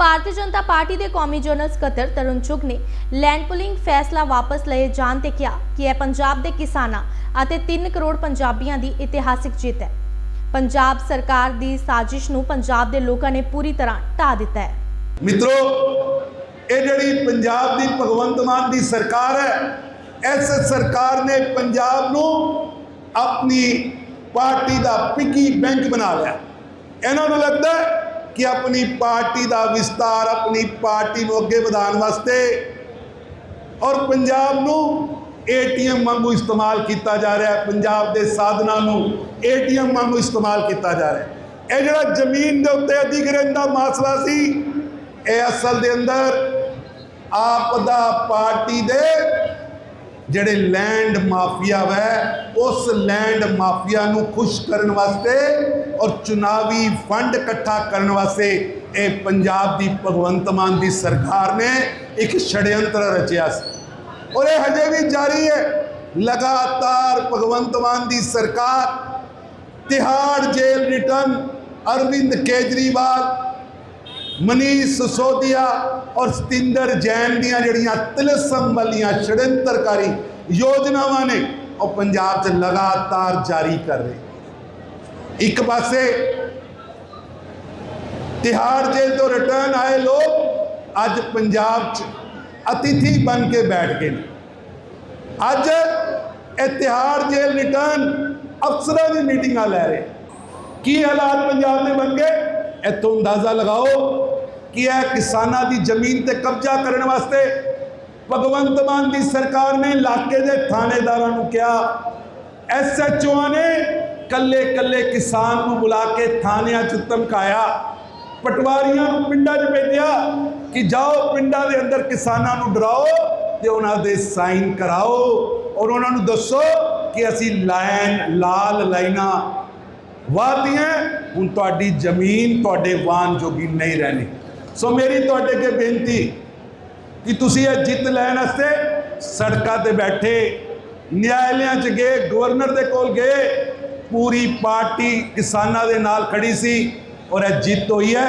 Bharatiya Janata party ਦੇ ਕੌਮੀ general ਸਕੱਤਰ ਤਰੁਣ ਚੁਗ ਨੇ ਲੈਂਡ ਪੁਲਿੰਗ ਫੈਸਲਾ ਵਾਪਸ ਲਏ ਜਾਣ ਤੇ ਕਿਹਾ ਕਿ ਇਹ ਪੰਜਾਬ ਦੇ ਕਿਸਾਨਾਂ ਅਤੇ 3 ਕਰੋੜ ਪੰਜਾਬੀਆਂ ਦੀ ਇਤਿਹਾਸਿਕ ਜਿੱਤ ਹੈ। ਪੰਜਾਬ ਸਰਕਾਰ ਦੀ ਸਾਜ਼ਿਸ਼ ਨੂੰ ਪੰਜਾਬ ਦੇ ਲੋਕਾਂ ਨੇ ਪੂਰੀ ਤਰ੍ਹਾਂ ਢਾ ਦਿੱਤਾ ਹੈ। ਮਿੱਤਰੋ, ਇਹ ਜਿਹੜੀ ਪੰਜਾਬ ਦੀ ਭਗਵੰਤ ਮਾਨ ਦੀ ਸਰਕਾਰ ਹੈ, ਇਸ ਸਰਕਾਰ ਨੇ ਪੰਜਾਬ ਨੂੰ ਆਪਣੀ ਪਾਰਟੀ ਦਾ ਪਿੱਗੀ ਬੈਂਕ ਬਣਾ ਲਿਆ। ਇਹਨਾਂ ਨੂੰ ਲੱਗਦਾ ਹੈ ਕਿ ਆਪਣੀ ਪਾਰਟੀ ਦਾ ਵਿਸਤਾਰ ਆਪਣੀ ਪਾਰਟੀ ਨੂੰ ਅੱਗੇ ਵਧਾਉਣ ਵਾਸਤੇ ਔਰ ਪੰਜਾਬ ਨੂੰ ਏਟੀਐਮ ਵਾਂਗੂ ਇਸਤੇਮਾਲ ਕੀਤਾ ਜਾ ਰਿਹਾ ਹੈ, ਪੰਜਾਬ ਦੇ ਸਾਧਨਾਂ ਨੂੰ ਏਟੀਐਮ ਵਾਂਗੂ ਇਸਤੇਮਾਲ ਕੀਤਾ ਜਾ ਰਿਹਾ ਹੈ। ਇਹ ਜਿਹੜਾ ਜ਼ਮੀਨ ਦੇ ਉੱਤੇ ਅਧਿਗ੍ਰਹਿਣ ਦਾ ਮਾਸਲਾ ਸੀ, ਇਹ ਅਸਲ ਦੇ ਅੰਦਰ ਆਪ ਦਾ ਪਾਰਟੀ ਦੇ ਜਿਹੜੇ ਲੈਂਡ ਮਾਫੀਆ ਵੈ, ਉਸ ਲੈਂਡ ਮਾਫੀਆ ਨੂੰ ਖੁਸ਼ ਕਰਨ ਵਾਸਤੇ ਔਰ ਚੁਣਾਵੀ ਫੰਡ ਇਕੱਠਾ ਕਰਨ ਵਾਸਤੇ ਇਹ ਪੰਜਾਬ ਦੀ ਭਗਵੰਤ ਮਾਨ ਦੀ ਸਰਕਾਰ ਨੇ ਇੱਕ ਛੜਯੰਤਰ ਰਚਿਆ ਸੀ। ਔਰ ਇਹ ਹਜੇ ਵੀ ਜਾਰੀ ਹੈ। ਲਗਾਤਾਰ ਭਗਵੰਤ ਮਾਨ ਦੀ ਸਰਕਾਰ ਤਿਹਾੜ ਜੇਲ੍ਹ ਰਿਟਰਨ, ਅਰਵਿੰਦ ਕੇਜਰੀਵਾਲ ਮਨੀਸ਼ ਸਿਸੋਦੀਆ ਔਰ ਸਤਿੰਦਰ ਜੈਨ ਦੀਆਂ ਜਿਹੜੀਆਂ ਤਿਲਸਮ ਵਾਲੀਆਂ ਛੜੰਤਰਕਾਰੀ ਯੋਜਨਾਵਾਂ ਨੇ, ਉਹ ਪੰਜਾਬ 'ਚ ਲਗਾਤਾਰ ਜਾਰੀ ਕਰ ਰਹੇ ਇੱਕ ਪਾਸੇ ਤਿਹਾੜ ਜੇਲ੍ਹ ਤੋਂ ਰਿਟਰਨ ਆਏ ਲੋਕ ਅੱਜ ਪੰਜਾਬ 'ਚ ਅਤਿਥੀ ਬਣ ਕੇ ਬੈਠ ਗਏ ਨੇ। ਅੱਜ ਇਹ ਤਿਹਾੜ ਜੇਲ੍ਹ ਰਿਟਰਨ ਅਫਸਰਾਂ ਦੀ ਮੀਟਿੰਗਾਂ ਲੈ ਰਹੇ ਕੀ ਹਾਲਾਤ ਪੰਜਾਬ ਦੇ ਬਣ ਗਏ? ਇੱਥੋਂ ਅੰਦਾਜ਼ਾ ਲਗਾਓ ਕਿ ਇਹ ਕਿਸਾਨਾਂ ਦੀ ਜ਼ਮੀਨ ਤੇ ਕਬਜ਼ਾ ਕਰਨ ਵਾਸਤੇ ਭਗਵੰਤ ਮਾਨ ਦੀ ਸਰਕਾਰ ਨੇ ਇਲਾਕੇ ਦੇ ਥਾਣੇਦਾਰਾਂ ਨੂੰ ਕਿਹਾ ਐਸਐਚਓਆਂ ਨੇ ਕੱਲੇ ਕੱਲੇ ਕਿਸਾਨ ਨੂੰ ਬੁਲਾ ਕੇ ਥਾਣਿਆਂ 'ਚ ਧਮਕਾਇਆ। ਪਟਵਾਰੀਆਂ ਨੂੰ ਪਿੰਡਾਂ 'ਚ ਭੇਜਿਆ ਕਿ ਜਾਓ, ਪਿੰਡਾਂ ਦੇ ਅੰਦਰ ਕਿਸਾਨਾਂ ਨੂੰ ਡਰਾਓ ਤੇ ਉਹਨਾਂ ਦੇ ਸਾਈਨ ਕਰਾਓ ਔਰ ਉਹਨਾਂ ਨੂੰ ਦੱਸੋ ਕਿ ਅਸੀਂ ਲਾਈਨ ਲਾਲ ਲਾਈਨਾਂ ਵਾਦੀਆਂ ਹੁਣ ਤੁਹਾਡੀ ਜ਼ਮੀਨ ਤੁਹਾਡੇ ਵਾਹਨ ਜੋਗੀ ਨਹੀਂ ਰਹਿਣੀ। ਸੋ ਮੇਰੀ ਤੁਹਾਡੇ ਅੱਗੇ ਬੇਨਤੀ ਕਿ ਤੁਸੀਂ ਇਹ ਜਿੱਤ ਲੈਣ ਵਾਸਤੇ ਸੜਕਾਂ ਤੇ ਬੈਠੇ ਨਿਆਇਲਿਆਂ 'ਚ ਗਏ ਗਵਰਨਰ ਦੇ ਕੋਲ ਗਏ, ਪੂਰੀ ਪਾਰਟੀ ਕਿਸਾਨਾਂ ਦੇ ਨਾਲ ਖੜੀ ਸੀ ਔਰ ਇਹ ਜਿੱਤ ਹੋਈ ਹੈ।